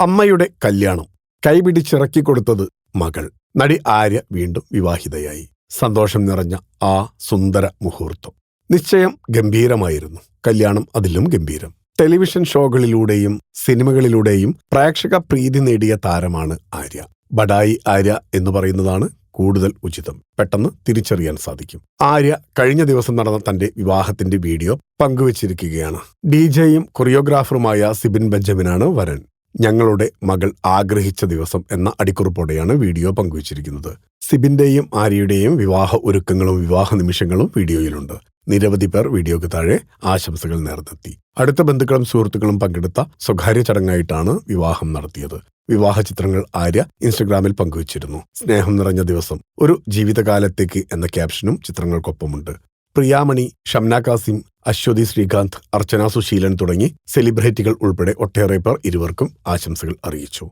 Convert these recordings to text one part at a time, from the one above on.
അമ്മയുടെ കല്യാണം കൈപിടിച്ചിറക്കിക്കൊടുത്തത് മകൾ. നടി ആര്യ വീണ്ടും വിവാഹിതയായി. സന്തോഷം നിറഞ്ഞ ആ സുന്ദര മുഹൂർത്തം. നിശ്ചയം ഗംഭീരമായിരുന്നു. കല്യാണം അതിലും ഗംഭീരം. ടെലിവിഷൻ ഷോകളിലൂടെയും സിനിമകളിലൂടെയും പ്രേക്ഷക പ്രീതി നേടിയ താരമാണ് ആര്യ. ബഡായി ആര്യ എന്ന് പറയുന്നതാണ് കൂടുതൽ ഉചിതം. പെട്ടെന്ന് തിരിച്ചറിയാൻ സാധിക്കും. ആര്യ കഴിഞ്ഞ ദിവസം നടന്ന തന്റെ വിവാഹത്തിന്റെ വീഡിയോ പങ്കുവച്ചിരിക്കുകയാണ്. ഡി ജെയും കൊറിയോഗ്രാഫറുമായ സിബിൻ ബെഞ്ചമിനാണ് വരൻ. ഞങ്ങളുടെ മകൾ ആഗ്രഹിച്ച ദിവസം എന്ന അടിക്കുറിപ്പോടെയാണ് വീഡിയോ പങ്കുവച്ചിരിക്കുന്നത്. സിബിന്റെയും ആര്യയുടെയും വിവാഹ ഒരുക്കങ്ങളും വിവാഹ നിമിഷങ്ങളും വീഡിയോയിലുണ്ട്. നിരവധി പേർ വീഡിയോയ്ക്ക് താഴെ ആശംസകൾ നേർന്നെത്തി. അടുത്ത ബന്ധുക്കളും സുഹൃത്തുക്കളും പങ്കെടുത്ത സ്വകാര്യ ചടങ്ങായിട്ടാണ് വിവാഹം നടത്തിയത്. വിവാഹ ചിത്രങ്ങൾ ആര്യ ഇൻസ്റ്റഗ്രാമിൽ പങ്കുവച്ചിരുന്നു. സ്നേഹം നിറഞ്ഞ ദിവസം. ഒരു ജീവിതകാലത്തേക്ക് എന്ന ക്യാപ്ഷനും ചിത്രങ്ങൾക്കൊപ്പമുണ്ട്. പ്രിയാമണി ഷംന കാസിം അശ്വതി ശ്രീകാന്ത് അർച്ചന സുശീലൻ തുടങ്ങി സെലിബ്രിറ്റികൾ ഉൾപ്പെടെ ഒട്ടേറെ പേർ ഇരുവർക്കും ആശംസകൾ അറിയിച്ചു.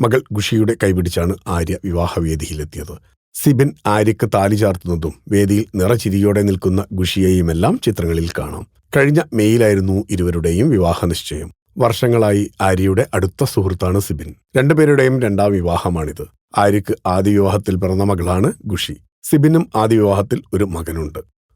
മകൾ ഗുഷിയുടെ കൈപിടിച്ചാണ് ആര്യ വിവാഹവേദിയിലെത്തിയത്. സിബിൻ ആര്യക്ക് താലി ചാർത്തുന്നതും വേദിയിൽ നിറചിരിയോടെ നിൽക്കുന്ന ഗുഷിയെയുമെല്ലാം ചിത്രങ്ങളിൽ കാണാം. കഴിഞ്ഞ മെയ്യിലായിരുന്നു ഇരുവരുടെയും വിവാഹ നിശ്ചയം വർഷങ്ങളായി ആര്യയുടെ അടുത്ത സുഹൃത്താണ് സിബിൻ. രണ്ടുപേരുടെയും രണ്ടാം വിവാഹമാണിത്. ആര്യക്ക് ആദ്യ വിവാഹത്തിൽ പിറന്ന മകളാണ് ഗുഷി സിബിനും ആദ്യ വിവാഹത്തിൽ ഒരു മകനുണ്ട്.